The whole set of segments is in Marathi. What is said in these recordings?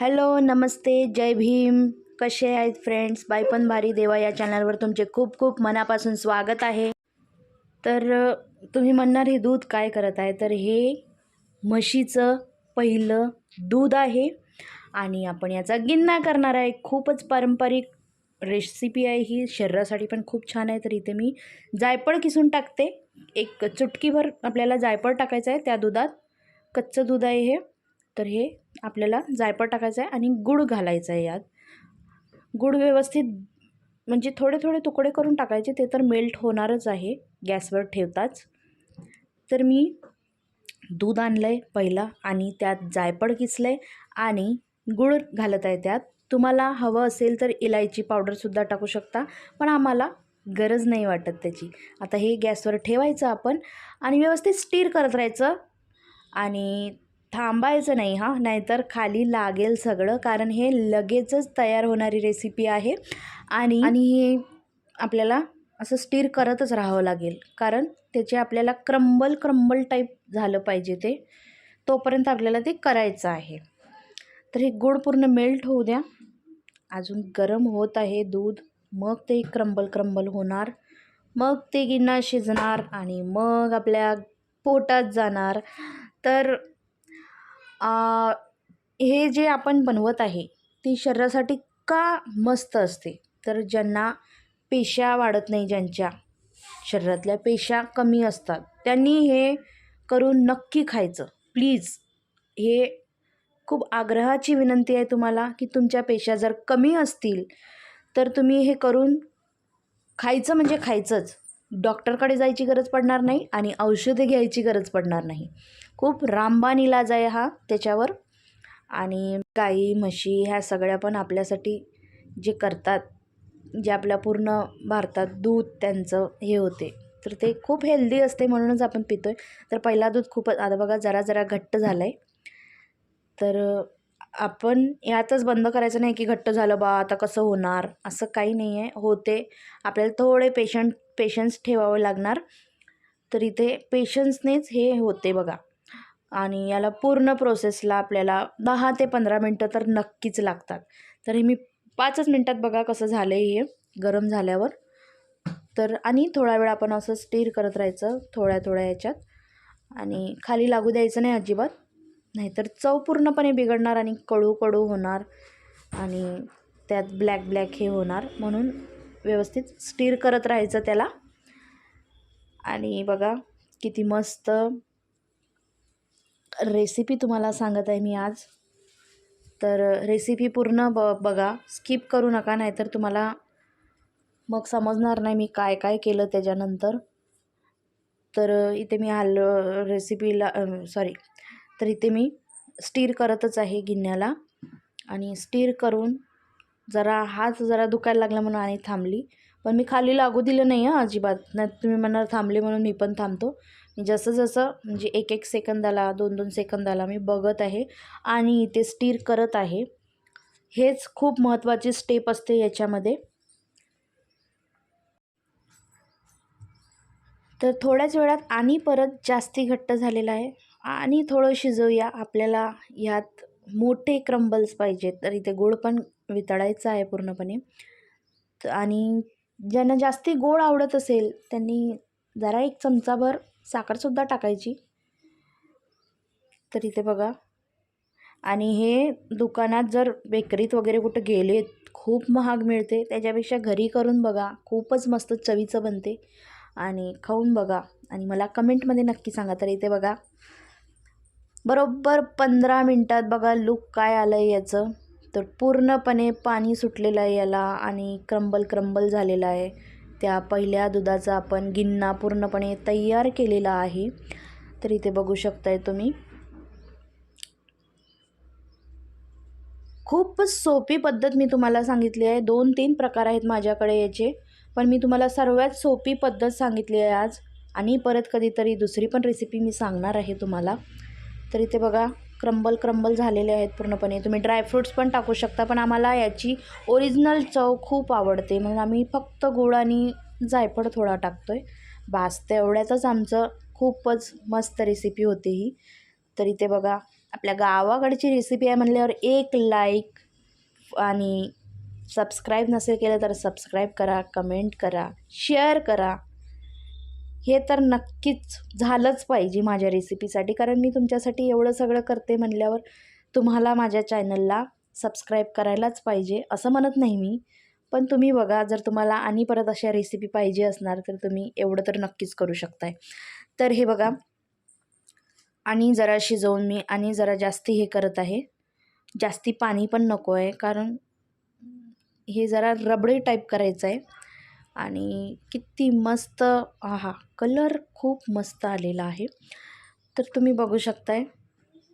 हॅलो नमस्ते जय भीम. कसे आहेत फ्रेंड्स बायपण भारी देवा या चॅनलवर तुमचे खूप खूप मनापासून स्वागत आहे. तर तुम्ही म्हणणार हे दूध काय करत आहे? तर हे म्हशीचं पहिलं दूध आहे आणि आपण याचा गिन्ना करणार आहे. खूपच पारंपरिक रेसिपी आहे ही. शरीरासाठी पण खूप छान आहे. तर इथे मी जायफळ किसून टाकते. एक चुटकीभर आपल्याला जायफळ टाकायचं आहे त्या दुधात. कच्चं दूध आहे हे. तर हे आपल्याला जायफळ टाकायचं आहे आणि गूळ घालायचं आहे यात. गूळ व्यवस्थित म्हणजे थोडे थोडे तुकडे करून टाकायचे ते तर मेल्ट होणारच आहे गॅसवर ठेवताच. तर मी दूध आणलं आहे पहिला आणि त्यात जायफळ किसलं आहे आणि गूळ घालत आहे त्यात. तुम्हाला हवं असेल तर इलायची पावडरसुद्धा टाकू शकता पण आम्हाला गरज नाही वाटत त्याची. आता हे गॅसवर ठेवायचं आपण आणि व्यवस्थित स्टीर करत राहायचं आणि थांबायचं नाही हां. नाहीतर खाली लागेल सगळं कारण हे लगेचच तयार होणारी रेसिपी आहे. आणि आणि हे आपल्याला असं स्टीर करतच राहावं लागेल कारण त्याचे आपल्याला क्रंबल क्रंबल टाईप झालं पाहिजे ते. तोपर्यंत आपल्याला ते करायचं आहे. तर हे गोड पूर्ण मेल्ट होऊ द्या. अजून गरम होत आहे दूध. मग ते क्रंबल क्रंबल होणार. मग ते गिन्ना शिजणार आणि मग आपल्या पोटात जाणार. तर हे जे आपण बनवत आहे ती शरीरासाठी का मस्त असते? तर ज्यांना पेशा वाढत नाही ज्यांच्या शरीरातल्या पेशा कमी असतात त्यांनी हे करून नक्की खायचं. प्लीज हे खूप आग्रहाची विनंती आहे तुम्हाला की तुमच्या पेशा जर कमी असतील तर तुम्ही हे करून खायचं म्हणजे खायचंच. डॉक्टरकडे जायची गरज पडणार नाही आणि औषधे घ्यायची गरज पडणार नाही. खूप रामबाण इलाज आहे हा त्याच्यावर. आणि गाई म्हशी ह्या सगळ्या पण आपल्यासाठी जे करतात जे आपल्या पूर्ण भारतात दूध त्यांचं हे होते. तर ते खूप हेल्दी असते म्हणूनच आपण पितो आहे तर पहिला दूध खूपच आता बघा जरा जरा घट्ट झालं आहे तर आपण यातच बंद करायचं नाही की घट्ट झालं बा आता कसं होणार? असं काही नाही आहे. होते. आपल्याला थोडे पेशंट पेशन्स ठेवावं लागणार. तर इथे पेशन्सनेच हे होते बघा. आणि याला पूर्ण प्रोसेसला आपल्याला दहा ते पंधरा मिनटं तर नक्कीच लागतात. तर हे मी पाचच मिनटात बघा कसं झालं आहे हे. गरम झाल्यावर. तर आणि थोडा वेळ आपण असं स्टीर करत राहायचं थोड्या थोड्या याच्यात आणि खाली लागू द्यायचं नाही अजिबात. नाहीतर चव पूर्णपणे बिघडणार आणि कडू कडू होणार आणि त्यात ब्लॅक ब्लॅक हे होणार. म्हणून व्यवस्थित स्टीर करत राहायचं त्याला. आणि बघा किती मस्त रेसिपी तुम्हाला सांगत आहे मी आज. तर रेसिपी पूर्ण ब बघा. स्किप करू नका नाहीतर तुम्हाला मग समजणार नाही मी काय काय केलं त्याच्यानंतर. तर इथे मी आलो रेसिपीला सॉरी तर इथे मी स्टीर करतच आहे गिन्याला. आणि स्टीर करून जरा हात जरा दुखायला लागला म्हणून आणि थांबली. पण मी खाली लागू दिलं नाही हां अजिबात. नाही तुम्ही म्हणणार थांबले म्हणून मी पण थांबतो. मी जसं जसं म्हणजे एक एक सेकंदाला दोन दोन सेकंदाला मी बघत आहे आणि इथे स्टीर करत आहे. हेच खूप महत्त्वाची स्टेप असते याच्यामध्ये. तर थोड्याच वेळात आणि परत जास्ती घट्ट झालेला आहे. आणि थोडं शिजवूया. आपल्याला ह्यात मोठे क्रंबल्स पाहिजेत. तर इथे गोड पण वितळायचं आहे पूर्णपणे. आणि ज्यांना जास्ती गोड आवडत असेल त्यांनी जरा एक चमचाभर साखरसुद्धा टाकायची. तर इथे बघा. आणि हे दुकानात जर बेकरीत वगैरे कुठं गेलेत खूप महाग मिळते. त्याच्यापेक्षा घरी करून बघा. खूपच मस्त चवीचं बनते. आणि खाऊन बघा. आणि मला कमेंटमध्ये नक्की सांगा. तर इथे बघा. बरोबर पंधरा मिनटात बघा लुक काय आलं आहे याचं. तर पूर्णपणे पाणी सुटलेलं आहे याला आणि क्रंबल क्रंबल झालेलं आहे. त्या पहिल्या दुधाचा आपण गिन्ना पूर्णपणे तयार केलेला आहे. तर इथे बघू शकताय तुम्ही. खूपच सोपी पद्धत मी तुम्हाला सांगितली आहे. दोन तीन प्रकार आहेत माझ्याकडे याचे. पण मी तुम्हाला सर्वात सोपी पद्धत सांगितली आहे आज. आणि परत कधीतरी दुसरी पण रेसिपी मी सांगणार आहे तुम्हाला. तर इथे बघा क्रंबल क्रंबल झालेले आहेत पूर्णपणे. तुम्ही ड्रायफ्रूट्स पण टाकू शकता पण आम्हाला याची ओरिजिनल चव खूप आवडते. म्हणून आम्ही फक्त गुळ आणि जायफळ थोडा टाकतो आहे बास तेवढ्यातच आमचं खूपच मस्त रेसिपी होती ही. तर इथे बघा आपल्या गावाकडची रेसिपी आहे म्हणल्यावर एक लाईक आणि सबस्क्राईब नसेल केलं तर सबस्क्राईब करा कमेंट करा शेअर करा. हे तर नक्कीच झालंच पाहिजे माझ्या रेसिपीसाठी कारण मी तुमच्यासाठी एवढं सगळं करते म्हणल्यावर तुम्हाला माझ्या चॅनलला सबस्क्राईब करायलाच पाहिजे असं म्हणत नाही मी. पण तुम्ही बघा जर तुम्हाला आणि परत अशा रेसिपी पाहिजे असणार तर तुम्ही एवढं तर नक्कीच करू शकताय. तर हे बघा आणि जरा शिजवून मी आणि जरा जास्ती हे करत आहे. जास्ती पाणी पण नको आहे कारण हे जरा रबडी टाईप करायचं आहे आणि किती मस्त आहा कलर खूप मस्त आलेला आहे. तर तुम्ही बघू शकताय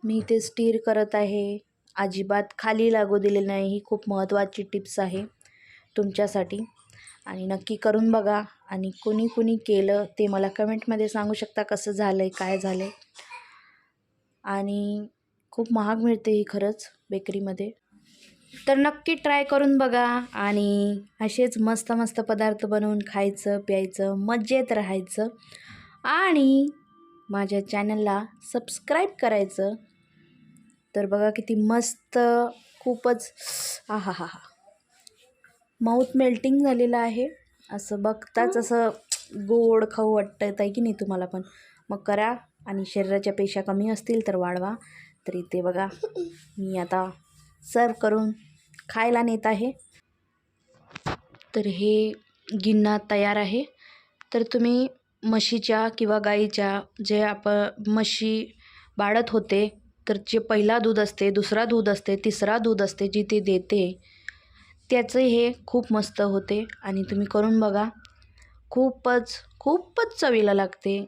मी इथे स्टीर करत आहे. अजिबात खाली लागू दिलेलं नाही ही खूप महत्त्वाची टिप्स आहे तुमच्यासाठी. आणि नक्की करून बघा आणि कुणी कुणी केलं ते मला कमेंटमध्ये सांगू शकता कसं झालं आहे काय झालं आहे आणि खूप महाग मिळते ही खरंच बेकरीमध्ये तर नक्की ट्राय करून बघा आणि असेच मस्त मस्त पदार्थ बनवून खायचं प्यायचं मजेत राहायचं आणि माझ्या चॅनलला सबस्क्राईब करायचं. तर बघा किती मस्त खूपच हा हा हा हा माऊथ मेल्टिंग झालेलं आहे. असं बघताच असं गोड खाऊ वाटतं आहे की नाही तुम्हाला पण. मग करा आणि शरीराच्या पेशा कमी असतील तर वाढवा. तर इथे बघा मी आता सर्व करून खायला नेत आहे. तर हे गिन्ना तयार आहे. तर तुम्ही म्हशीच्या किंवा गाईच्या जे आपण म्हशी बाळत होते तर जे पहिला दूध असते दुसरा दूध असते तिसरा दूध असते जी ती देते त्याचं हे खूप मस्त होते. आणि तुम्ही करून बघा खूपच खूपच चवीला लागते.